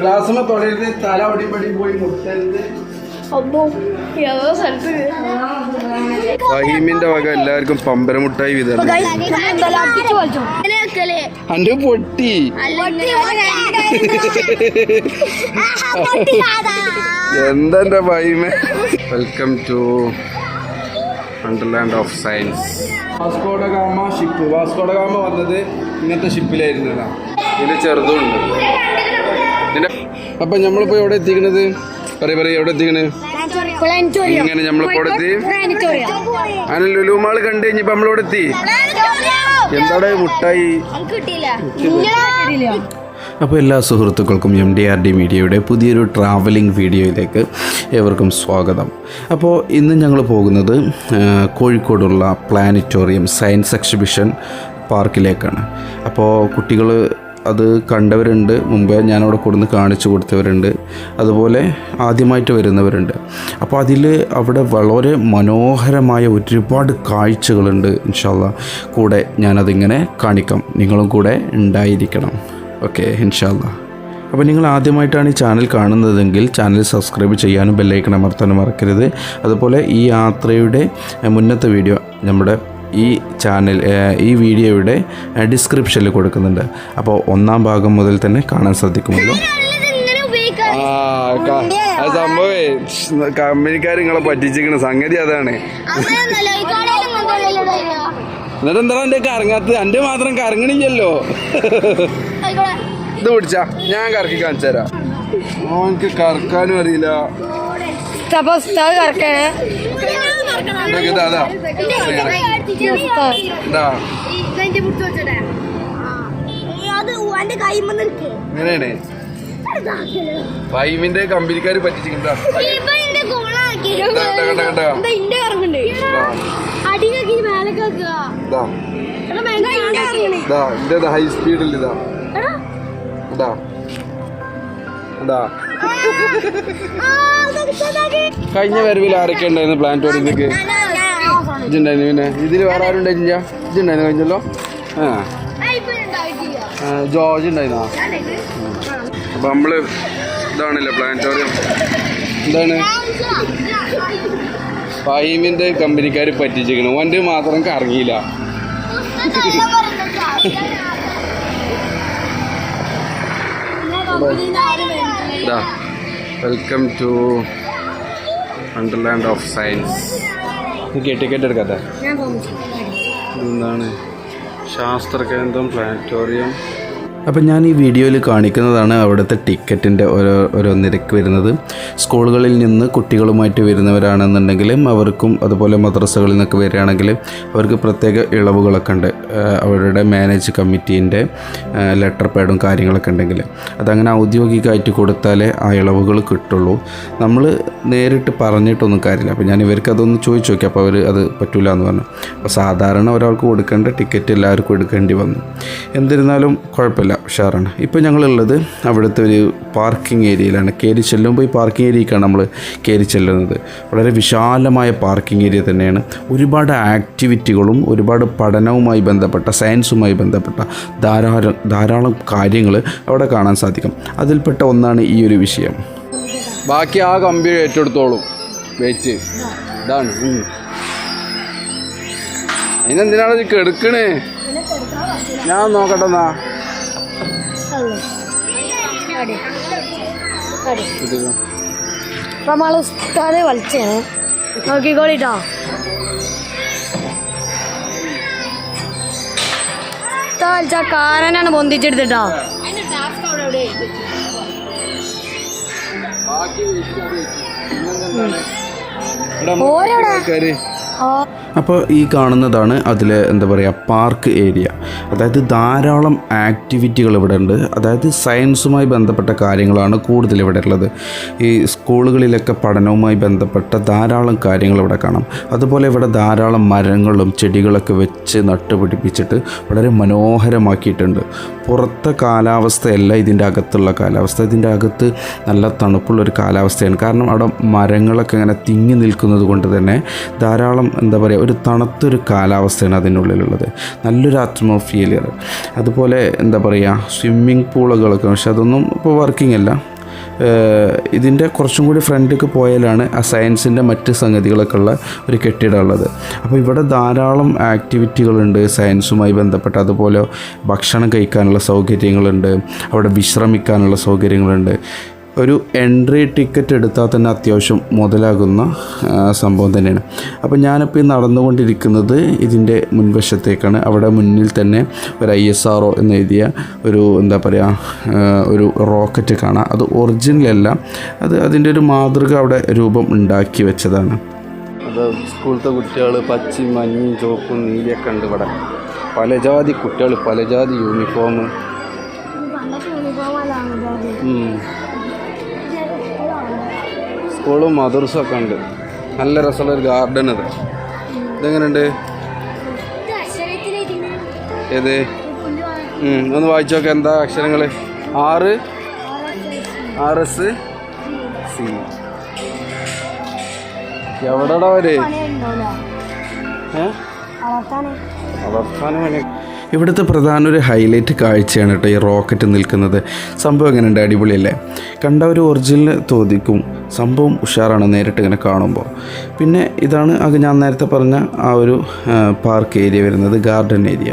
ഗ്ലാസ്സുമ്മ തൊടരുത്. തല ഒടി പോയി മുട്ടരുത്. ഫീമിന്റെ ഫഹീമിന്റെ വക എല്ലാവർക്കും പമ്പരമുട്ടായി വിതരണം. അന്റെ പൊട്ടി. എന്താ എന്റെ ഫഹീമെ? Welcome to wonderland of science Vasco da Gama ship Vasco da Gama വന്നത് ഇങ്ങനത്തെ ഇതിൽ ചെറുതും ചെറുതുണ്ട്. അപ്പൊ നമ്മളിപ്പോ എവിടെ എത്തിക്കണത്? പറയ പറയ എവിടെ എത്തിക്കണേ ഇങ്ങനെ നമ്മളിപ്പോ എവിടെ എത്തി? അങ്ങനെ ലുലുമാൾ കണ്ടു കഴിഞ്ഞപ്പോ നമ്മളിവിടെ എത്തി? എന്താടെ മുട്ടായി? അപ്പോൾ എല്ലാ സുഹൃത്തുക്കൾക്കും എം ഡി ആർ ഡി മീഡിയയുടെ പുതിയൊരു ട്രാവലിംഗ് വീഡിയോയിലേക്ക് ഏവർക്കും സ്വാഗതം. അപ്പോൾ ഇന്ന് ഞങ്ങൾ പോകുന്നത് കോഴിക്കോടുള്ള പ്ലാനറ്റോറിയം സയൻസ് എക്സിബിഷൻ പാർക്കിലേക്കാണ്. അപ്പോൾ കുട്ടികൾ അത് കണ്ടവരുണ്ട്. മുമ്പേ ഞാനവിടെ കൊടുന്ന് കാണിച്ചു കൊടുത്തവരുണ്ട്. അതുപോലെ ആദ്യമായിട്ട് വരുന്നവരുണ്ട്. അപ്പോൾ അതിൽ അവിടെ വളരെ മനോഹരമായ ഒരുപാട് കാഴ്ചകളുണ്ട് ഇൻഷാല്ല കൂടെ ഞാനതിങ്ങനെ കാണിക്കാം. നിങ്ങളും കൂടെ ഉണ്ടായിരിക്കണം. ഓക്കെ ഇൻഷാല്ല അപ്പോൾ നിങ്ങൾ ആദ്യമായിട്ടാണ് ഈ ചാനൽ കാണുന്നതെങ്കിൽ ചാനൽ സബ്സ്ക്രൈബ് ചെയ്യാനും ബെല്ലൈക്കൺ അമർത്താനും മറക്കരുത്. അതുപോലെ ഈ യാത്രയുടെ മുന്നത്തെ വീഡിയോ നമ്മുടെ ഈ ചാനൽ ഈ വീഡിയോയുടെ ഡിസ്ക്രിപ്ഷനിൽ കൊടുക്കുന്നുണ്ട്. അപ്പോൾ ഒന്നാം ഭാഗം മുതൽ തന്നെ കാണാൻ സാധിക്കുമല്ലോ. ആ സംഭവേ കമ്പനിക്കാർ നിങ്ങളെ പറ്റിച്ചിരിക്കണ സംഗതി അതാണ്. എന്നിട്ട് എന്താ എന്റെ കറങ്ങാത്തത്? എന്റെ മാത്രം കറങ്ങണില്ലല്ലോ. ഇത് പിടിച്ച ഞാൻ കറക്കി കാണിച്ചു തരാം ഓനക്ക് കറക്കാനും അറിയില്ല. കറക്കണേ. ഇതൊക്കെ ഇതാ, അതാ. ഇതാ. ഇങ്ങനെയാണ് ഫൈവിന്റെ കമ്പനിക്കാർ പറ്റിച്ചിട്ടുണ്ടാ ഇതാ. ഇതാ ഹൈ സ്പീഡിൽ ഇതാ. ഇതാ. നോക്കി കഴിഞ്ഞ വരവിൽ ആരൊക്കെ ഉണ്ടായിരുന്നു പ്ലാനറ്റോറിയത്തിലേക്ക് ഇതുണ്ടായിരുന്നു പിന്നെ. ഇതിൽ വേറെ ആരും ഉണ്ടായിരുന്നില്ല ഇതുണ്ടായിരുന്നു കഴിഞ്ഞല്ലോ? ആ. ജോർജ് ഉണ്ടായിരുന്നോ? അപ്പൊ നമ്മൾ ഇതാണല്ലേ പ്ലാനറ്റോറിയം എന്താണ്? ഫൈമിന്റെ കമ്പനിക്കാർ പറ്റിച്ചിരിക്കണം വണ്ടി മാത്രം കറങ്ങിയില്ല. ഇതാ welcome to wonderland of science ticket എടുക്കാത്ത. എന്താണ് ശാസ്ത്ര കേന്ദ്രം പ്ലാനറ്റോറിയം അപ്പം ഞാൻ ഈ വീഡിയോയിൽ കാണിക്കുന്നതാണ് അവിടുത്തെ ടിക്കറ്റിന്റെ ഓരോ ഓരോ നിരക്ക് വരുന്നത്. സ്കൂളുകളിൽ നിന്ന് കുട്ടികളുമായിട്ട് വരുന്നവരാണെന്നുണ്ടെങ്കിലും അവർക്കും അതുപോലെ മദ്രസകളിൽ നിന്നൊക്കെ വരികയാണെങ്കിൽ അവർക്ക് പ്രത്യേക ഇളവുകളൊക്കെ ഉണ്ട്. അവരുടെ മാനേജ് കമ്മിറ്റീന്റെ ലെറ്റർ പാഡും കാര്യങ്ങളൊക്കെ ഉണ്ടെങ്കിൽ അതങ്ങനെ ഔദ്യോഗികമായിട്ട് കൊടുത്താലേ ആ ഇളവുകൾ കിട്ടുള്ളൂ. നമ്മൾ നേരിട്ട് പറഞ്ഞിട്ടൊന്നും കാര്യമില്ല. അപ്പോൾ ഞാൻ ഇവർക്ക് അതൊന്ന് ചോദിച്ചു നോക്കി. അപ്പോൾ അവർ അത് പറ്റൂല എന്ന് പറഞ്ഞു. അപ്പോൾ സാധാരണ ഒരാൾക്ക് കൊടുക്കേണ്ട ടിക്കറ്റ് എല്ലാവർക്കും എടുക്കേണ്ടി വന്നു. എന്നിരുന്നാലും കുഴപ്പമില്ല. ഉഷാറാണ്. ഇപ്പോൾ ഞങ്ങളുള്ളത് അവിടുത്തെ ഒരു പാർക്കിംഗ് ഏരിയയിലാണ് കയറി ചെല്ലുമ്പോൾ ഈ പാർക്കിംഗ് ഏരിയക്കാണ് നമ്മൾ കയറി ചെല്ലുന്നത്. വളരെ വിശാലമായ പാർക്കിംഗ് ഏരിയ തന്നെയാണ്. ഒരുപാട് ആക്ടിവിറ്റികളും ഒരുപാട് പഠനവുമായി ബന്ധപ്പെട്ട സയൻസുമായി ബന്ധപ്പെട്ട ധാരാളം ധാരാളം കാര്യങ്ങൾ അവിടെ കാണാൻ സാധിക്കും. അതിൽപ്പെട്ട ഒന്നാണ് ഈ ഒരു വിഷയം. ബാക്കി ആ കമ്പി ഏറ്റെടുത്തോളും. വെയിറ്റ് ഇതാണ്. അതിനെന്തിനാണ് കെടുക്കണേ? ഞാൻ നമ്മൾ ഉസ്താദ് വലിച്ചേ നോക്കിക്കോളിട്ടോ. വലിച്ച കാരനാണ് പൊന്തിച്ചെടുത്തിട്ടോ. ഓരോടെ. അപ്പോൾ ഈ കാണുന്നതാണ് അതിലെ എന്താ പറയുക പാർക്ക് ഏരിയ. അതായത് ധാരാളം ആക്ടിവിറ്റികൾ ഇവിടെ ഉണ്ട്. അതായത് സയൻസുമായി ബന്ധപ്പെട്ട കാര്യങ്ങളാണ് കൂടുതൽ ഇവിടെ ഉള്ളത്. ഈ സ്കൂളുകളിലൊക്കെ പഠനവുമായി ബന്ധപ്പെട്ട ധാരാളം കാര്യങ്ങൾ ഇവിടെ കാണാം. അതുപോലെ ഇവിടെ ധാരാളം മരങ്ങളും ചെടികളൊക്കെ വെച്ച് നട്ടുപിടിപ്പിച്ചിട്ട് വളരെ മനോഹരമാക്കിയിട്ടുണ്ട്. പുറത്തെ കാലാവസ്ഥയല്ല ഇതിന്റെ അകത്തുള്ള കാലാവസ്ഥ. ഇതിന്റെ അകത്ത് നല്ല തണുപ്പുള്ള ഒരു കാലാവസ്ഥയാണ്. കാരണം അവിടെ മരങ്ങളൊക്കെ ഇങ്ങനെ തിങ്ങി നിൽക്കുന്നത് കൊണ്ട് തന്നെ ധാരാളം എന്താ പറയുക ഒരു തണുത്തൊരു കാലാവസ്ഥയാണ് അതിനുള്ളിലുള്ളത്. നല്ലൊരു അറ്റ്മോസ്ഫിയർ അതുപോലെ എന്താ പറയുക സ്വിമ്മിംഗ് പൂളുകളൊക്കെ പക്ഷെ അതൊന്നും ഇപ്പോൾ വർക്കിംഗ് അല്ല. ഇതിന്റെ കുറച്ചും കൂടി ഫ്രണ്ടിലേക്ക് പോയാലാണ് ആ സയൻസിന്റെ മറ്റ് സംഗതികളൊക്കെ ഉള്ള ഒരു കെട്ടിടം ഉള്ളത്. അപ്പോൾ ഇവിടെ ധാരാളം ആക്ടിവിറ്റികളുണ്ട് സയൻസുമായി ബന്ധപ്പെട്ട്. അതുപോലെ ഭക്ഷണം കഴിക്കാനുള്ള സൗകര്യങ്ങളുണ്ട്. അവിടെ വിശ്രമിക്കാനുള്ള സൗകര്യങ്ങളുണ്ട്. ഒരു എൻട്രി ടിക്കറ്റ് എടുത്താൽ തന്നെ അത്യാവശ്യം മുതലാകുന്ന സംഭവം തന്നെയാണ്. അപ്പോൾ ഞാനിപ്പോൾ ഈ നടന്നുകൊണ്ടിരിക്കുന്നത് ഇതിന്റെ മുൻവശത്തേക്കാണ്. അവിടെ മുന്നിൽ തന്നെ ഒരു ഐ എസ് ആർ എന്ന് എഴുതിയ ഒരു എന്താ പറയുക ഒരു റോക്കറ്റ് കാണാം. അത് ഒറിജിനലല്ല അത് അതിന്റെ ഒരു മാതൃക അവിടെ രൂപം ഉണ്ടാക്കി വെച്ചതാണ്. അത് സ്കൂളത്തെ കുട്ടികൾ പച്ചയും മഞ്ഞയും ചുവപ്പും നീലയൊക്കെ ഉണ്ട് ഇവിടെ. പല ജാതി കുട്ടികൾ പല ജാതി. യൂണിഫോം സ്കൂളും മദർസും ഒക്കെ ഉണ്ട്. നല്ല രസമുള്ള ഒരു ഗാർഡൻ അത്. ഇതെങ്ങനെയുണ്ട്? ഏത്? ഒന്ന് വായിച്ചു നോക്കാം എന്താ അക്ഷരങ്ങൾ ആറ്? R S C. എവിടെടാ അവർ? ഏ? വളർത്താനും പണി ഇവിടുത്തെ പ്രധാന ഒരു ഹൈലൈറ്റ് കാഴ്ചയാണ് കേട്ടോ ഈ റോക്കറ്റ് നിൽക്കുന്നത്. സംഭവം എങ്ങനെയുണ്ട്? അടിപൊളിയല്ലേ? കണ്ട ഒരു ഒറിജിനൽ തോന്നിക്കും സംഭവം ഉഷാറാണ് നേരിട്ട് ഇങ്ങനെ കാണുമ്പോൾ. പിന്നെ ഇതാണ് അത് ഞാൻ നേരത്തെ പറഞ്ഞ ആ ഒരു പാർക്ക് ഏരിയ വരുന്നത് ഗാർഡൻ ഏരിയ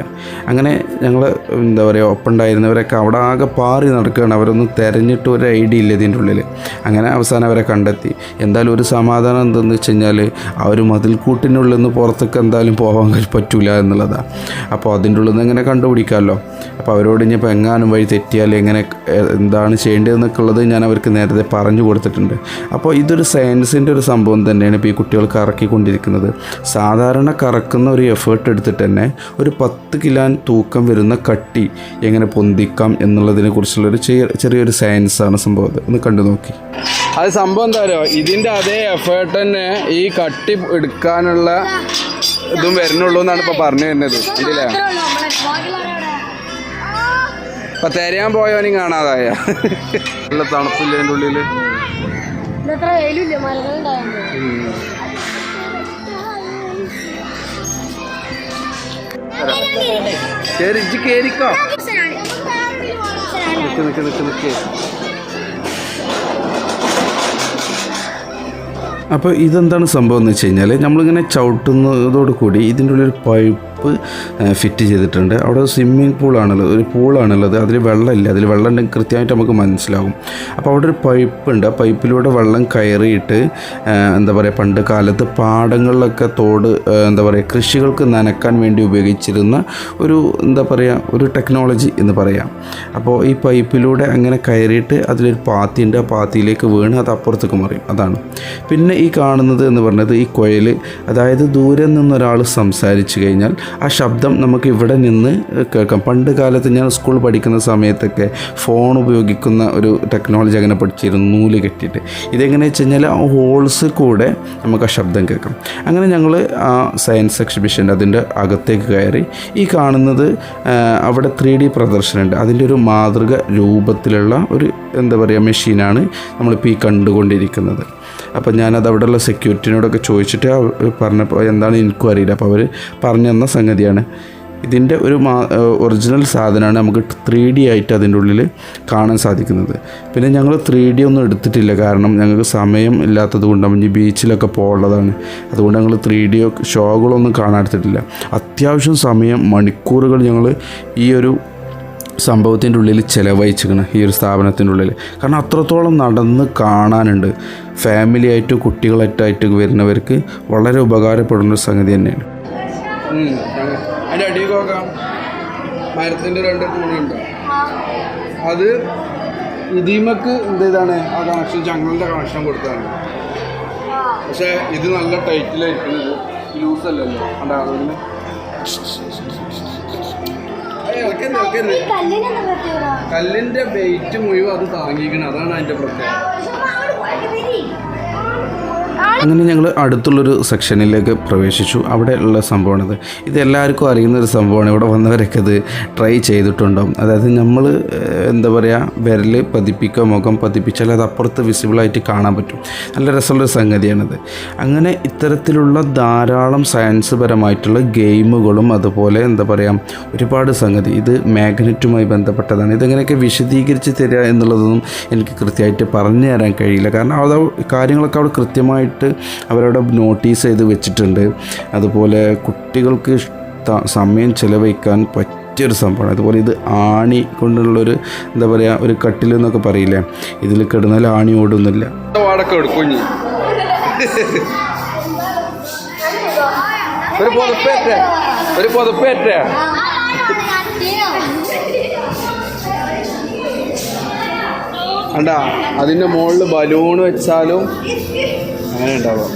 അങ്ങനെ ഞങ്ങൾ എന്താ പറയുക ഒപ്പമുണ്ടായിരുന്നവരൊക്കെ അവിടെ ആകെ പാറി നടക്കുകയാണ്. അവരൊന്നും തിരഞ്ഞിട്ട് ഒരു ഐഡിയ ഇല്ല ഇതിന്റെ ഉള്ളിൽ അങ്ങനെ അവസാനം അവരെ കണ്ടെത്തി. എന്തായാലും ഒരു സമാധാനം എന്തെന്ന് വെച്ച് കഴിഞ്ഞാൽ ആ ഒരു മതിൽക്കൂട്ടിനുള്ളിൽ നിന്ന് പുറത്തേക്ക് എന്തായാലും പോകാൻ പറ്റൂല എന്നുള്ളതാണ് അപ്പോൾ അതിന്റെ ഉള്ളിൽ നിന്ന് എങ്ങനെ കണ്ടുപിടിക്കാമല്ലോ? അപ്പോൾ അവരോട് ഇനിയിപ്പോൾ എങ്ങാനും വഴി തെറ്റിയാൽ എങ്ങനെ എന്താണ് ചെയ്യേണ്ടതെന്നൊക്കെ ഉള്ളത് ഞാൻ അവർക്ക് നേരത്തെ പറഞ്ഞു കൊടുത്തിട്ടുണ്ട്. അപ്പോൾ ഇതൊരു സയൻസിന്റെ ഒരു സംഭവം തന്നെയാണ് ഇപ്പോൾ ഈ കുട്ടികൾ കറക്കിക്കൊണ്ടിരിക്കുന്നത്. സാധാരണ കറക്കുന്ന ഒരു എഫേർട്ട് എടുത്തിട്ട് തന്നെ ഒരു പത്ത് കിലോ തൂക്കം വരുന്ന കട്ടി എങ്ങനെ പൊന്തിക്കാം എന്നുള്ളതിനെ കുറിച്ചുള്ളൊരു ചെറിയ ചെറിയൊരു സയൻസാണ് സംഭവം. ഒന്ന് കണ്ടു നോക്കി. അത് സംഭവം എന്താ പറയുക ഇതിന്റെ അതേ എഫേർട്ട് തന്നെ ഈ കട്ടി എടുക്കാനുള്ള ഇതും വരുന്നുള്ളൂ എന്നാണ് ഇപ്പൊ പറഞ്ഞു വരുന്നത്. അല്ലേ ഇപ്പൊ തെരയാൻ പോയവനും കാണാതായ. നല്ല തണുപ്പില്ല അതിന്റെ ഉള്ളിൽ? കേറി ഇജ്ജ് കേറിക്കോ. നിക്ക് നിക്ക് നിക്ക് നിക്ക്. അപ്പോൾ ഇതെന്താണ് സംഭവം എന്ന് വെച്ച് കഴിഞ്ഞാൽ നമ്മളിങ്ങനെ ചവിട്ടുന്നതോട് കൂടി ഇതിന്റെ ഉള്ളിൽ ഒരു പൈപ്പ് ഫിറ്റ് ചെയ്തിട്ടുണ്ട്. അവിടെ സ്വിമ്മിങ് പൂളാണുള്ളത് ഒരു പൂളാണുള്ളത്. അതിൽ വെള്ളമില്ല. അതിൽ വെള്ളം ഉണ്ടെങ്കിൽ കൃത്യമായിട്ട് നമുക്ക് മനസ്സിലാകും. അപ്പോൾ അവിടെ ഒരു പൈപ്പ് ഉണ്ട് ആ പൈപ്പിലൂടെ വെള്ളം കയറിയിട്ട് എന്താ പറയുക പണ്ട് കാലത്ത് പാടങ്ങളിലൊക്കെ തോട് എന്താ പറയുക കൃഷികൾക്ക് നനക്കാൻ വേണ്ടി ഉപയോഗിച്ചിരുന്ന ഒരു എന്താ പറയുക ഒരു ടെക്നോളജി എന്ന് പറയാം. അപ്പോൾ ഈ പൈപ്പിലൂടെ അങ്ങനെ കയറിയിട്ട് അതിലൊരു പാത്തിയുണ്ട്. ആ പാത്തിയിലേക്ക് വീണ് അത് അപ്പുറത്തേക്ക് മറിയും. അതാണ്. പിന്നെ ഈ കാണുന്നത് എന്ന് പറഞ്ഞത് ഈ കുഴൽ അതായത് ദൂരെ നിന്നൊരാൾ സംസാരിച്ചു കഴിഞ്ഞാൽ ആ ശബ്ദം നമുക്ക് ഇവിടെ നിന്ന് കേൾക്കാം. പണ്ട് കാലത്ത് ഞാൻ സ്കൂൾ പഠിക്കുന്ന സമയത്തൊക്കെ ഫോൺ ഉപയോഗിക്കുന്ന ഒരു ടെക്നോളജി അങ്ങനെ പഠിച്ചിരുന്നു നൂൽ കെട്ടിയിട്ട്. ഇതെങ്ങനെ വെച്ച് കഴിഞ്ഞാൽ ആ ഹോൾസ് കൂടെ നമുക്ക് ആ ശബ്ദം കേൾക്കാം. അങ്ങനെ ഞങ്ങൾ ആ സയൻസ് എക്സിബിഷൻ അതിന്റെ അകത്തേക്ക് കയറി. ഈ കാണുന്നത് അവിടെ ത്രീ ഡി പ്രദർശനമുണ്ട്. അതിന്റെ ഒരു മാതൃക രൂപത്തിലുള്ള ഒരു എന്താ പറയുക മെഷീനാണ് നമ്മളിപ്പോൾ ഈ കണ്ടുകൊണ്ടിരിക്കുന്നത്. അപ്പോൾ ഞാനത് അവിടെയുള്ള സെക്യൂരിറ്റിനോടൊക്കെ ചോദിച്ചിട്ട് പറഞ്ഞപ്പോൾ എന്താണ് എനിക്കും അറിയില്ല. അപ്പോൾ അവർ പറഞ്ഞു തന്ന സംഗതിയാണ്. ഇതിന്റെ ഒരു മാ ഒറിജിനൽ സാധനമാണ് നമുക്ക് ത്രീ ഡി ആയിട്ട് അതിന്റെ ഉള്ളിൽ കാണാൻ സാധിക്കുന്നത്. പിന്നെ ഞങ്ങൾ ത്രീ ഡി ഒന്നും എടുത്തിട്ടില്ല. കാരണം ഞങ്ങൾക്ക് സമയം ഇല്ലാത്തത് കൊണ്ട് ഈ ബീച്ചിലൊക്കെ പോകേണ്ടതാണ്. അതുകൊണ്ട് ഞങ്ങൾ ത്രീ ഡി ഷോകളൊന്നും കാണാടുത്തിട്ടില്ല അത്യാവശ്യം സമയം മണിക്കൂറുകൾ ഞങ്ങൾ ഈ ഒരു സംഭവത്തിന്റെ ഉള്ളിൽ ചിലവഴിച്ചിരിക്കണം. ഈ ഒരു സ്ഥാപനത്തിന്റെ ഉള്ളിൽ കാരണം അത്രത്തോളം നടന്ന് കാണാനുണ്ട്. ഫാമിലി ആയിട്ട് കുട്ടികളായിട്ടായിട്ട് വരുന്നവർക്ക് വളരെ ഉപകാരപ്പെടുന്ന ഒരു സംഗതി തന്നെയാണ്. അതിന്റെ അടിയിൽ നോക്കാം. മരത്തിന്റെ രണ്ട് തൂണുണ്ട് അത് ഇതിമക്ക് എന്ത് ചെയ്താണ് ആ കണക്ഷൻ ചങ്ങളുടെ കണക്ഷൻ കൊടുത്താണ് പക്ഷേ ഇത് നല്ല ടൈറ്റിലായിരിക്കുന്നത് ലൂസ് അല്ലല്ലോ. അതാ അതുകൊണ്ട്. കല്ലിന്റെ വെയിറ്റ് മുഴുവൻ അത് താങ്ങിക്കണം അതാണ് അതിന്റെ പ്രത്യേകത. അങ്ങനെ ഞങ്ങൾ അടുത്തുള്ളൊരു സെക്ഷനിലേക്ക് പ്രവേശിച്ചു. അവിടെ ഉള്ള സംഭവമാണിത്. ഇത് എല്ലാവർക്കും അറിയുന്ന ഒരു സംഭവമാണ്. ഇവിടെ വന്നവരൊക്കെ ഇത് ട്രൈ ചെയ്തിട്ടുണ്ടാവും അതായത് നമ്മൾ എന്താ പറയുക വിരൽ പതിപ്പിക്കുക മുഖം പതിപ്പിച്ചാൽ അത് അപ്പുറത്ത് വിസിബിളായിട്ട് കാണാൻ പറ്റും. നല്ല രസമുള്ളൊരു സംഗതിയാണിത്. അങ്ങനെ ഇത്തരത്തിലുള്ള ധാരാളം സയൻസ് പരമായിട്ടുള്ള ഗെയിമുകളും അതുപോലെ എന്താ പറയുക ഒരുപാട് സംഗതി. ഇത് മാഗ്നറ്റുമായി ബന്ധപ്പെട്ടതാണ്. ഇതെങ്ങനെയൊക്കെ വിശദീകരിച്ച് തരിക എന്നുള്ളതൊന്നും എനിക്ക് കൃത്യമായിട്ട് പറഞ്ഞു തരാൻ കഴിയില്ല. കാരണം അത് കാര്യങ്ങളൊക്കെ അവിടെ കൃത്യമായിട്ട് അവരവിടെ നോട്ടീസ് ചെയ്ത് വെച്ചിട്ടുണ്ട്. അതുപോലെ കുട്ടികൾക്ക് ഇഷ്ട- സമയം ചിലവഴിക്കാൻ പറ്റിയൊരു സംഭവമാണ്. അതുപോലെ ഇത് ആണി കൊണ്ടുള്ളൊരു എന്താ പറയുക ഒരു കട്ടിൽ എന്നൊക്കെ പറയില്ലേ? ഇതിൽ കിടന്നാൽ ആണി ഓടുന്നില്ല. ഒരു പുതപ്പേറ്റ ഒരു പുതപ്പേറ്റ അണ്ടാ അതിന്റെ മുകളിൽ ബലൂൺ വെച്ചാലും അങ്ങനെ ഉണ്ടാവുക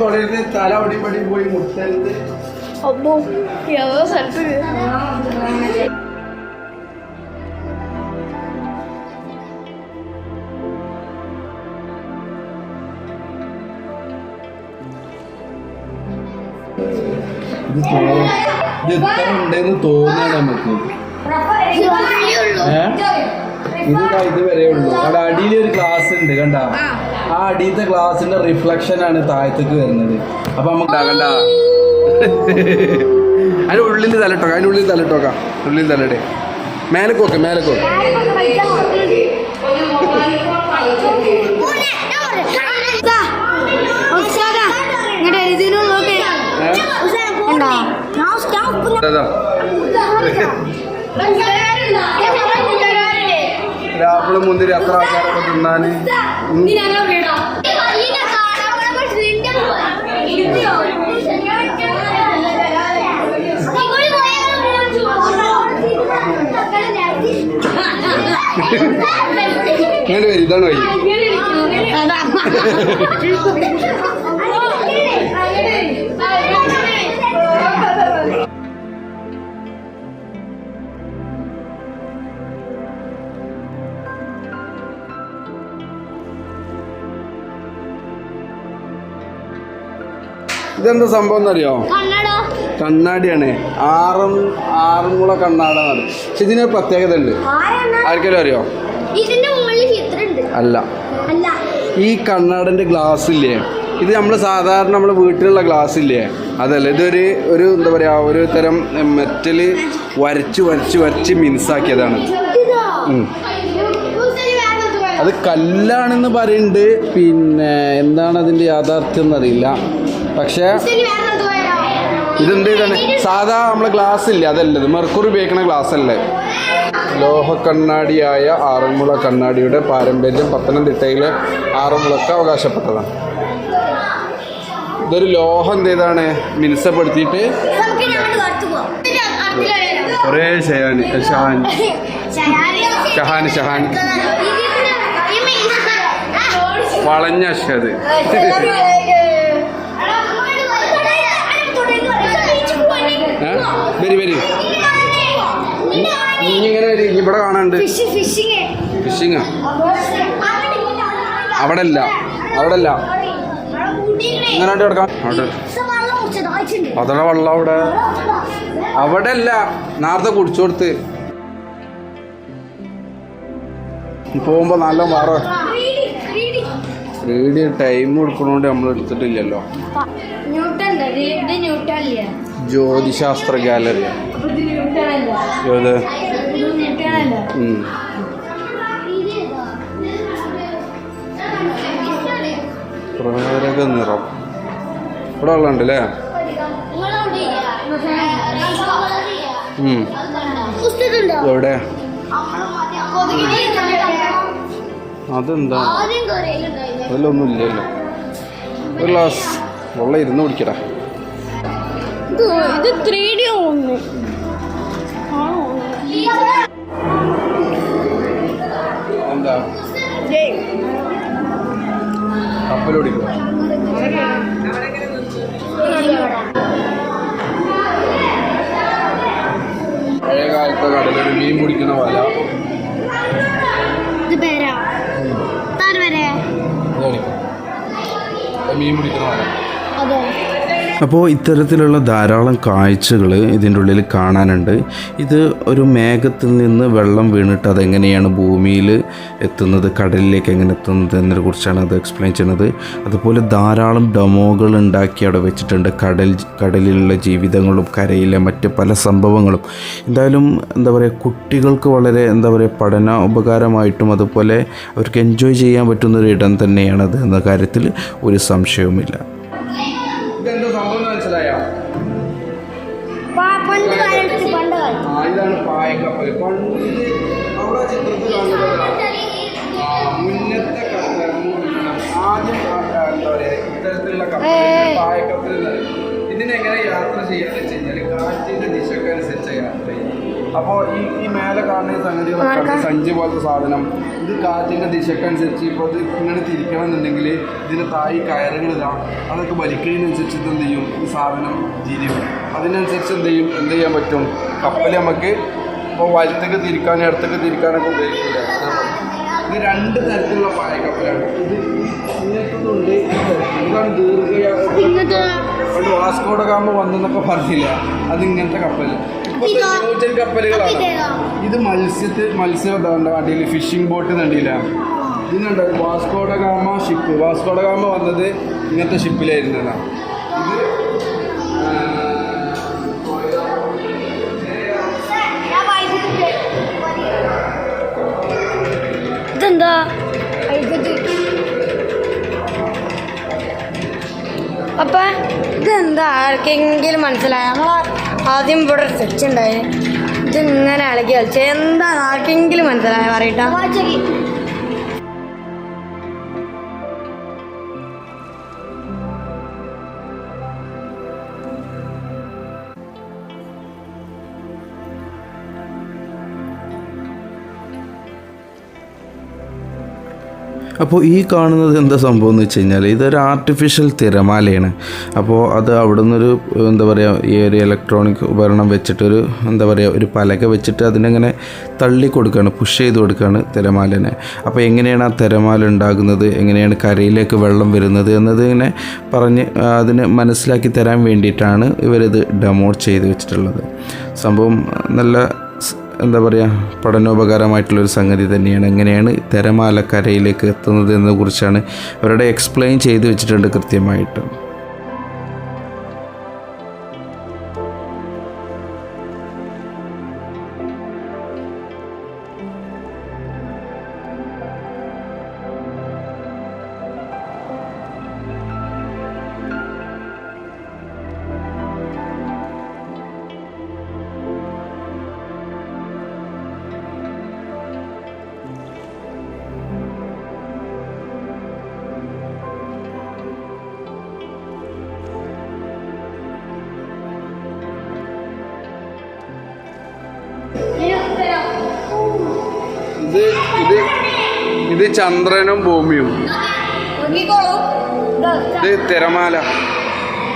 തൊടരുത് തല ഒടിപടി പോയി മുട്ടരുത്. അമ്മോ ഏതോ സ്ഥലത്ത് ഇത് ഇത്ര ഉണ്ടെന്ന് തോന്നുകയാണ് നമുക്ക്. ഏ? ഇത് ദാ ഉള്ളൂ അവിടെ അടിയിൽ ഒരു ക്ലാസ് ഉണ്ട് കണ്ട? ആ അടിയത്തെ ഗ്ലാസിന്റെ റിഫ്ലക്ഷൻ ആണ് താഴത്തേക്ക് വരുന്നത്. അപ്പൊ നമുക്ക് ഉണ്ടാകണ്ട അതിന്റെ ഉള്ളിൽ തലട്ടോക്കാം അതിന്റെ ഉള്ളിൽ തലട്ടോക്കാം ഉള്ളിൽ തലട്ടെ മേലക്കോക്ക് കോക്കെ രാഹുളും ആപ്പിൾ മുന്തിരി അത്ര ആൾക്കാരൊക്കെ തിന്നാന്. ഇങ്ങോട്ട് വരും ഇതാണ് വഴി. ഇതെന്താ സംഭവം എന്നറിയോ? കണ്ണടോ. കണ്ണാടിയാണ്. ആറും ആറുമുള കണ്ണാടാണ് പക്ഷെ ഇതിനൊരു പ്രത്യേകത ഉണ്ട് ആർക്കെങ്കിലും അറിയോ? അല്ല. ഈ കണ്ണാടന്റെ ഗ്ലാസ് ഇല്ലേ? ഇത് നമ്മൾ സാധാരണ നമ്മുടെ വീട്ടിലുള്ള ഗ്ലാസ് ഇല്ലേ? അതല്ല. ഇതൊരു ഒരു എന്താ പറയുക ഒരു തരം മെറ്റൽ വരച്ച് വരച്ച് വരച്ച് മിൻസാക്കിയതാണ് അത് കല്ലാണെന്ന് പറയുന്നുണ്ട് പിന്നെ എന്താണ് അതിന്റെ യാഥാർത്ഥ്യം എന്നറിയില്ല. പക്ഷേ. ഇതെന്ത് ഇതാണ് സാധാ നമ്മളെ ഗ്ലാസ് ഇല്ലേ അതല്ല ഇത്? മെർക്കുറി ഉപയോഗിക്കുന്ന ഗ്ലാസ് അല്ലേ? ലോഹ കണ്ണാടിയായ ആറന്മുള കണ്ണാടിയുടെ പാരമ്പര്യം പത്തനംതിട്ടയിലെ ആറന്മുളക്ക് അവകാശപ്പെട്ടതാണ്. ഇതൊരു ലോഹം എന്ത് ചെയ്താണ്? മിനുസപ്പെടുത്തിയിട്ട്. കുറേ ഷഹാൻ ഷഹാൻ ഷഹാൻ ഷഹാൻ വളഞ്ഞ ഷത് വരി വരി. ഇങ്ങനെ വരി ഇവിടെ കാണാണ്ട് ഫിഷിങ് അവിടെ അല്ല അവിടെ അല്ല ഇങ്ങനെ കിടക്കാം. അവിടെ. അതടെ വെള്ളം അവിടെ അവിടെ? അല്ല നേരത്തെ കുടിച്ചു കൊടുത്ത്. പോകുമ്പോ നല്ല മാറ. റേഡിയോ ടൈം കൊടുക്കണോണ്ട് നമ്മൾ എടുത്തിട്ടില്ലല്ലോ. ന്യൂട്ടൺ ന്യൂട്ടൺ ജ്യോതിശാസ്ത്ര ഗാലറി. പ്രേരക നിറം. ഇവിടെ വെള്ളമുണ്ട് അല്ലേ എവിടെ? അതെന്താ? അതിലൊന്നും ഇല്ലല്ലോ. ഒരു ഗ്ലാസ് വെള്ളം ഇരുന്ന് കുടിക്കടാ. ഇത് ത്രീ ഡി ഒന്ന്. പഴയ കാലത്തെ കടലിൽ മീൻ പിടിക്കുന്ന വല. മീൻ പിടിക്കുന്ന വല. അതെ. അപ്പോൾ ഇത്തരത്തിലുള്ള ധാരാളം കാഴ്ചകൾ ഇതിന്റെ ഉള്ളിൽ കാണാനുണ്ട്. ഇത് ഒരു മേഘത്തിൽ നിന്ന് വെള്ളം വീണിട്ട് അതെങ്ങനെയാണ് ഭൂമിയിൽ എത്തുന്നത് കടലിലേക്ക് എങ്ങനെ എത്തുന്നത് എന്നതിനെ കുറിച്ചാണ് അത് എക്സ്പ്ലെയിൻ ചെയ്യുന്നത്. അതുപോലെ ധാരാളം ഡെമോകൾ ഉണ്ടാക്കി അവിടെ വെച്ചിട്ടുണ്ട്. കടൽ കടലിലുള്ള ജീവിതങ്ങളും കരയിലെ മറ്റ് പല സംഭവങ്ങളും. എന്തായാലും എന്താ പറയുക കുട്ടികൾക്ക് വളരെ എന്താ പറയുക പഠന ഉപകാരമായിട്ടും അതുപോലെ അവർക്ക് എൻജോയ് ചെയ്യാൻ പറ്റുന്നൊരു ഇടം തന്നെയാണത് എന്ന കാര്യത്തിൽ ഒരു സംശയവുമില്ല. ഇതെന്താ സംഭവം മനസ്സിലായോ? ഇതാണ് പായക്കപ്പൽ. പണ്ട് അവിടെ ചിത്രത്തിൽ മുന്നത്തെ ആദ്യം എന്താ പറയുക ഇത്തരത്തിലുള്ള കപ്പൽ പായക്കപ്പൽ ഇതിനെങ്ങനെ യാത്ര ചെയ്യാന്ന് വെച്ച് കഴിഞ്ഞാൽ കാറ്റിന്റെ ദിശക്കനുസരിച്ച് യാത്ര ചെയ്യും അപ്പോൾ ഈ ഈ മേലെ കാണുന്ന സംഗതികളൊക്കെ സഞ്ചി പോലത്തെ സാധനം. ഇത് കാറ്റിന്റെ ദിശക്കനുസരിച്ച് ഇപ്പോൾ ഇത് ഇങ്ങനെ തിരിക്കണം എന്നുണ്ടെങ്കിൽ ഇതിന്റെ താഴെ കയറുകൾ ഇതാം അതൊക്കെ വലിക്കുന്നതിനനുസരിച്ച് ഇത് എന്ത് ചെയ്യും? ഈ സാധനം തിരിയും. അതിനനുസരിച്ച് എന്ത് ചെയ്യും? എന്ത് ചെയ്യാൻ പറ്റും? കപ്പൽ നമുക്ക് ഇപ്പോൾ വലത്തേക്ക് തിരിക്കാൻ ഇടത്തേക്ക് തിരിക്കാനൊക്കെ ഉപയോഗിക്കില്ല ഇത് രണ്ട് തരത്തിലുള്ള പായ കപ്പലാണ്. ഇത് ഇങ്ങനത്തതുണ്ട് തരത്തിൽ. ഇതാണ് ദീർഘ ഇങ്ങനത്തെ പണ്ട് വാസ്കോഡ വന്നെന്നൊക്കെ പറഞ്ഞില്ല? അത് ഇങ്ങനത്തെ കപ്പൽ ഇതോ? കപ്പലുകളാണ്. ഇത് മത്സ്യത്തിൽ മത്സ്യം അടിയിൽ ഫിഷിംഗ് ബോട്ട് നണ്ടിയില്ല ഇതിനുണ്ട് Vasco da Gama ship Vasco da Gama വന്നത് ഇങ്ങനത്തെ ഷിപ്പിലായിരുന്നതാണ് ഇത് ഇതെന്താ? അപ്പ ഇതെന്താ? ആർക്കെങ്കിലും മനസ്സിലായ? നമ്മളെ ആദ്യം ഇവിടെ ഒരു സെറ്റ് ഉണ്ടായി. ഇത് ഇങ്ങനെ ഇളകി കളിച്ചു എന്താ ആർക്കെങ്കിലും മനസ്സിലായ പറയട്ടാ. അപ്പോൾ ഈ കാണുന്നത് എന്താ സംഭവം എന്ന് വെച്ച് കഴിഞ്ഞാൽ ഇതൊരു ആർട്ടിഫിഷ്യൽ തിരമാലയാണ്. അപ്പോൾ അത് അവിടെ നിന്നൊരു എന്താ പറയുക ഈ ഒരു ഇലക്ട്രോണിക് ഉപകരണം വെച്ചിട്ടൊരു എന്താ പറയുക ഒരു പലക വെച്ചിട്ട് അതിനെങ്ങനെ തള്ളി കൊടുക്കുകയാണ് പുഷ് ചെയ്ത് കൊടുക്കുകയാണ് തിരമാലനെ. അപ്പോൾ എങ്ങനെയാണ് ആ തിരമാല ഉണ്ടാകുന്നത് എങ്ങനെയാണ് കരയിലേക്ക് വെള്ളം വരുന്നത് എന്നത് ഇങ്ങനെ പറഞ്ഞ് അതിന് മനസ്സിലാക്കി തരാൻ വേണ്ടിയിട്ടാണ് ഇവരിത് ഡെമോ ചെയ്ത് വെച്ചിട്ടുള്ളത്. സംഭവം നല്ല എന്താ പറയുക പഠനോപകാരമായിട്ടുള്ളൊരു സംഗതി തന്നെയാണ്. എങ്ങനെയാണ് തിരമാലക്കരയിലേക്ക് എത്തുന്നത് എന്നതിനെക്കുറിച്ചാണ് അവരുടെ എക്സ്പ്ലെയിൻ ചെയ്ത് വെച്ചിട്ടുണ്ട് കൃത്യമായിട്ട്. ഇത് ചന്ദ്രനും ഭൂമിയും. ഇത് തിരമാല.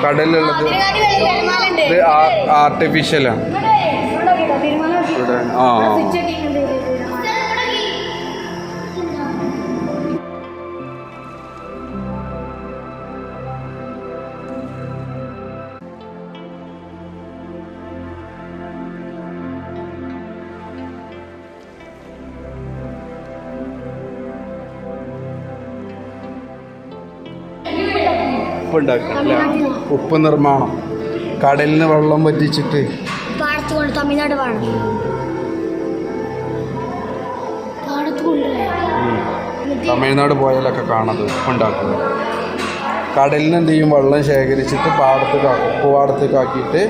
കടലുള്ളത് ഇത് ആർട്ടിഫിഷ്യലാണ് ആ ഉപ്പ് ഉണ്ടാക്കില്ല ഉപ്പ് നിർമ്മാണം. കടലിൽ നിന്ന് വെള്ളം വറ്റിച്ചിട്ട്. തമിഴ്നാട് പോയാലൊക്കെ കാണത് ഉണ്ടാക്കുന്നത് കടലിൽ എന്ത് ചെയ്യും? വെള്ളം ശേഖരിച്ചിട്ട് പാടത്തേക്ക് ഉപ്പ് പാടത്തേക്ക് ആക്കിയിട്ട്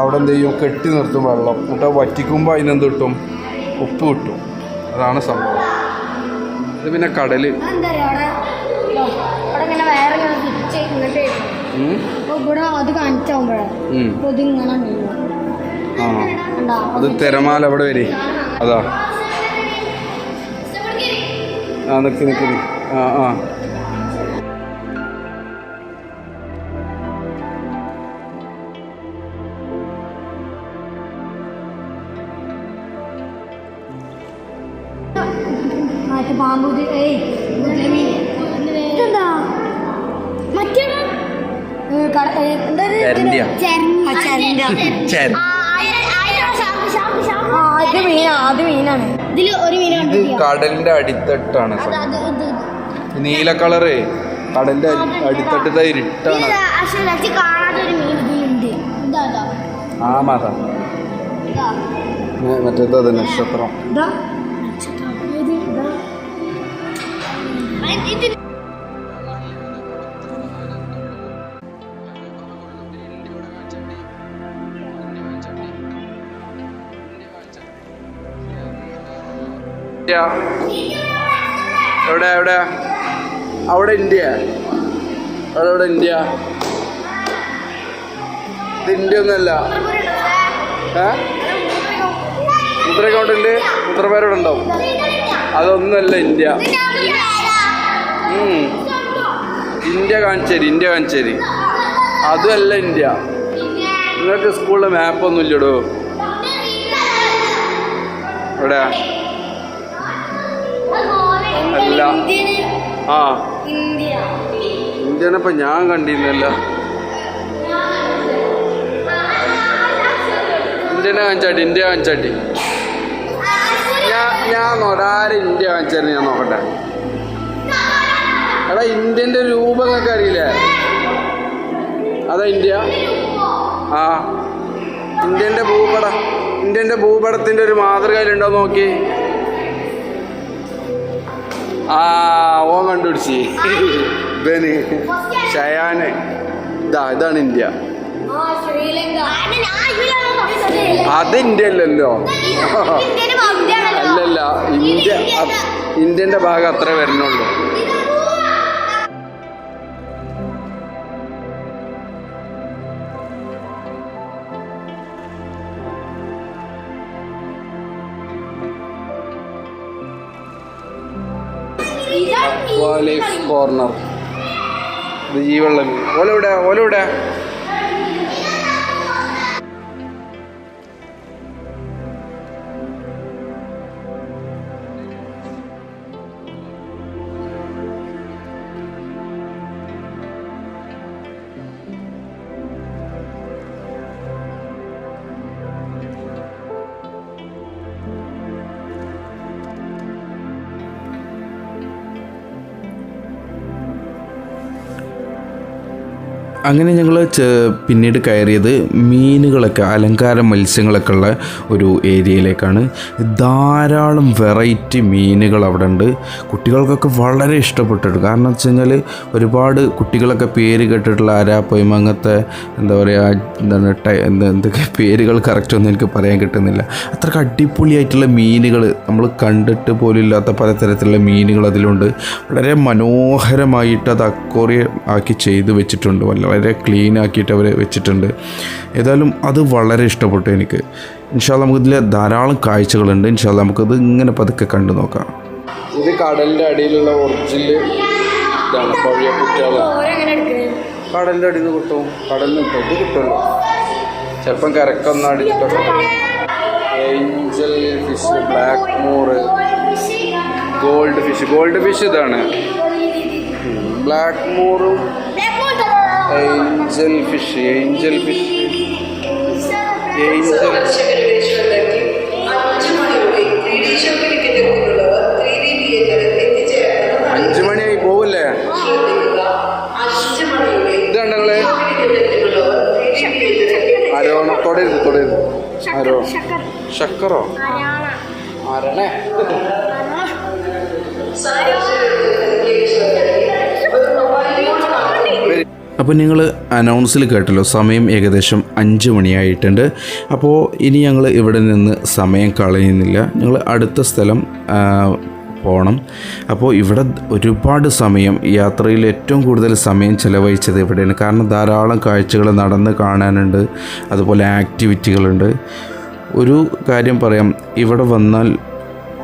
അവിടെ എന്ത് ചെയ്യും? കെട്ടി നിർത്തും വെള്ളം. എന്നിട്ട് വറ്റിക്കുമ്പോൾ അതിനെന്ത് കിട്ടും? ഉപ്പ് കിട്ടും. അതാണ് സംഭവം. ഇത് പിന്നെ കടൽ. ഇവിടെ അത് കാണിച്ചാകുമ്പോഴാണ്? അത് തിരമാല അവിടെ വരെ. അതാ. ആ നിക്ക് നിക്ക്. ആ ആ. ഇത് മീനാ അത് മീനാണ്. ഇതിൽ ഒരു മീനാണ് ഇത് കടലിന്റെ അടിത്തട്ടാണ് അത് നീല കളറ് കടലിന്റെ അടി- അടിത്തട്ടത്തെ ഇരുട്ടാണ്. ആ മാതാ. മറ്റേത് അത് നക്ഷത്രം. ഇന്ത്യ. എവിടെ എവിടെ അവിടെ ഇന്ത്യ. അവിടെ എവിടെ ഇന്ത്യ. ഇത് ഇന്ത്യ ഒന്നല്ല ഏ? ഉണ്ട് മുദ്രപേരോടെ ഉണ്ടാവും അതൊന്നല്ല ഇന്ത്യ ഇന്ത്യ കാണിച്ചേരി ഇന്ത്യ കാണിച്ചേരി. അതുമല്ല ഇന്ത്യ. നിങ്ങൾക്ക് സ്കൂളിൽ മാപ്പൊന്നും ഇല്ലടോ എവിടെ അല്ല ആ. ഇന്ത്യ. ഇന്ത്യനെപ്പം ഞാൻ കണ്ടിരുന്നല്ല. ഇന്ത്യനെ കാണിച്ചാട്ടി ഇന്ത്യ കാണിച്ചാട്ടി ഞാൻ ഞാൻ ഒരാരും ഇന്ത്യ കാണിച്ചായിരുന്നു ഞാൻ നോക്കട്ടെ. എടാ ഇന്ത്യന്റെ രൂപം നിങ്ങൾക്ക് അറിയില്ലേ? അതാ ഇന്ത്യ. ആ. ഇന്ത്യന്റെ ഭൂപടം ഇന്ത്യന്റെ ഭൂപടത്തിന്റെ ഒരു മാതൃകയിലുണ്ടോ നോക്കി. ആ ഓൻ കണ്ടുപിടിച്ച്. ഇവന് ഷയാന് ഇതാ ഇതാണ് ഇന്ത്യ. അത് ഇന്ത്യ അല്ലല്ലോ അല്ലല്ല ഇന്ത്യ ഇന്ത്യന്റെ ഇന്ത്യന്റെ ഭാഗം അത്രേ വരുന്നുള്ളൂ ലൈഫ് കോർണർ ഇത് ജീവുള്ള മീൻ അങ്ങനെ ഞങ്ങൾ പിന്നീട് കയറിയത് മീനുകളൊക്കെ അലങ്കാര മത്സ്യങ്ങളൊക്കെ ഉള്ള ഒരു ഏരിയയിലേക്കാണ്. ധാരാളം വെറൈറ്റി മീനുകൾ അവിടെ ഉണ്ട് കുട്ടികൾക്കൊക്കെ വളരെ ഇഷ്ടപ്പെട്ടിട്ട് കാരണം വെച്ച് കഴിഞ്ഞാൽ ഒരുപാട് കുട്ടികളൊക്കെ പേര് കേട്ടിട്ടുള്ള ആരാപ്പൊയ്മ അങ്ങനത്തെ എന്താ പറയുക എന്താണ് ടൈ എന്താ എന്തൊക്കെ പേരുകൾ കറക്റ്റ് ഒന്നും എനിക്ക് പറയാൻ കിട്ടുന്നില്ല. അത്രയ്ക്ക് അടിപൊളിയായിട്ടുള്ള മീനുകൾ നമ്മൾ കണ്ടിട്ട് പോലും ഇല്ലാത്ത പലതരത്തിലുള്ള മീനുകൾ അതിലുണ്ട്. വളരെ മനോഹരമായിട്ട് അത് അക്വറിയം ആക്കി ചെയ്ത് വെച്ചിട്ടുണ്ട് വളരെ ക്ലീൻ ആക്കിയിട്ട് അവർ വെച്ചിട്ടുണ്ട്. ഏതായാലും അത് വളരെ ഇഷ്ടപ്പെട്ടു എനിക്ക്. ഇൻഷാല്ല നമുക്കിതിൽ ധാരാളം കാഴ്ചകളുണ്ട്. ഇൻഷാല്ല നമുക്കത് ഇങ്ങനെ പതുക്കെ കണ്ടു നോക്കാം. ഇത് കടലിന്റെ അടിയിലുള്ള ഒറിജിനൽ കടലിന്റെ അടിയിൽ നിന്ന് കിട്ടും. കടലിൽ നിന്ന് ഇത് കിട്ടുമല്ലോ. ചിലപ്പം കരക്കൊന്നും അടിച്ചിട്ടൊക്കെ angel fish black moor gold fish. Gold fish ഇതാണ്. Black മൂറും angel fish angel fish angel അഞ്ച് മണിയായി പോവില്ലേ? ശ്രദ്ധിക്കുക അഞ്ച് മണിയോടെ ഇത് കണ്ടങ്ങൾ? തിയേറ്ററിലുള്ളവർ ത്രീ ഡി തിയേറ്ററിൽ ആരോണ തൊടരുത്. തൊടരുത് ആരോ ശക്കറോ? ആരണേ? അപ്പോൾ നിങ്ങൾ അനൗൺസിൽ കേട്ടല്ലോ സമയം ഏകദേശം അഞ്ച് മണിയായിട്ടുണ്ട്. അപ്പോൾ ഇനി ഞങ്ങൾ ഇവിടെ നിന്ന് സമയം കളയുന്നില്ല. ഞങ്ങൾ അടുത്ത സ്ഥലം പോകണം അപ്പോൾ ഇവിടെ ഒരുപാട് സമയം യാത്രയിൽ ഏറ്റവും കൂടുതൽ സമയം ചിലവഴിച്ചത് ഇവിടെയാണ്. കാരണം ധാരാളം കാഴ്ചകൾ നടന്ന് കാണാനുണ്ട് അതുപോലെ ആക്ടിവിറ്റികളുണ്ട് ഒരു കാര്യം പറയാം ഇവിടെ വന്നാൽ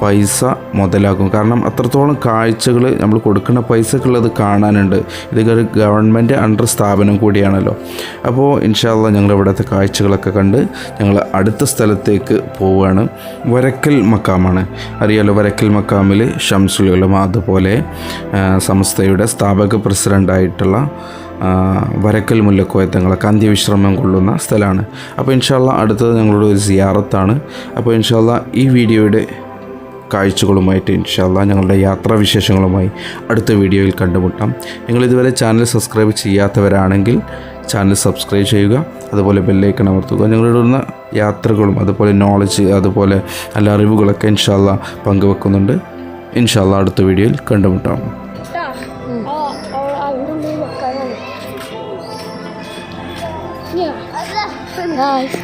പൈസ മുതലാക്കും. കാരണം അത്രത്തോളം കാഴ്ചകൾ നമ്മൾ കൊടുക്കുന്ന പൈസക്കുള്ളത് കാണാനുണ്ട്. ഇതൊരു ഗവൺമെന്റ് അണ്ടർ സ്ഥാപനം കൂടിയാണല്ലോ. അപ്പോൾ ഇൻഷാല്ല ഞങ്ങൾ ഇവിടുത്തെ കാഴ്ചകളൊക്കെ കണ്ട് ഞങ്ങൾ അടുത്ത സ്ഥലത്തേക്ക് പോവുകയാണ് വരക്കൽ മക്കാമാണ്. അറിയാലോ വരക്കൽ മക്കാമിൽ ഷംസുൽ അതുപോലെ സംസ്ഥയുടെ സ്ഥാപക പ്രസിഡന്റായിട്ടുള്ള വരക്കൽ മുല്ലക്കോയത്തങ്ങളൊക്കെ അന്ത്യവിശ്രമം കൊള്ളുന്ന സ്ഥലമാണ് അപ്പോൾ ഇൻഷാല്ല അടുത്തത് ഞങ്ങളുടെ ഒരു സിയാറത്താണ്. അപ്പോൾ ഇൻഷാല്ല ഈ വീഡിയോയുടെ കാഴ്ചകളുമായിട്ട് ഇൻഷാല്ല ഞങ്ങളുടെ യാത്രാവിശേഷങ്ങളുമായി അടുത്ത വീഡിയോയിൽ കണ്ടുമുട്ടാം നിങ്ങൾ ഇതുവരെ ചാനൽ സബ്സ്ക്രൈബ് ചെയ്യാത്തവരാണെങ്കിൽ ചാനൽ സബ്സ്ക്രൈബ് ചെയ്യുക അതുപോലെ ബെല്ലൈക്കൺ അമർത്തുക ഞങ്ങളിടുന്ന യാത്രകളും അതുപോലെ നോളജ് അതുപോലെ നല്ല അറിവുകളൊക്കെ ഇൻഷാല്ല പങ്കുവെക്കുന്നുണ്ട് ഇൻഷാല്ല അടുത്ത വീഡിയോയിൽ കണ്ടുമുട്ടാം Guys.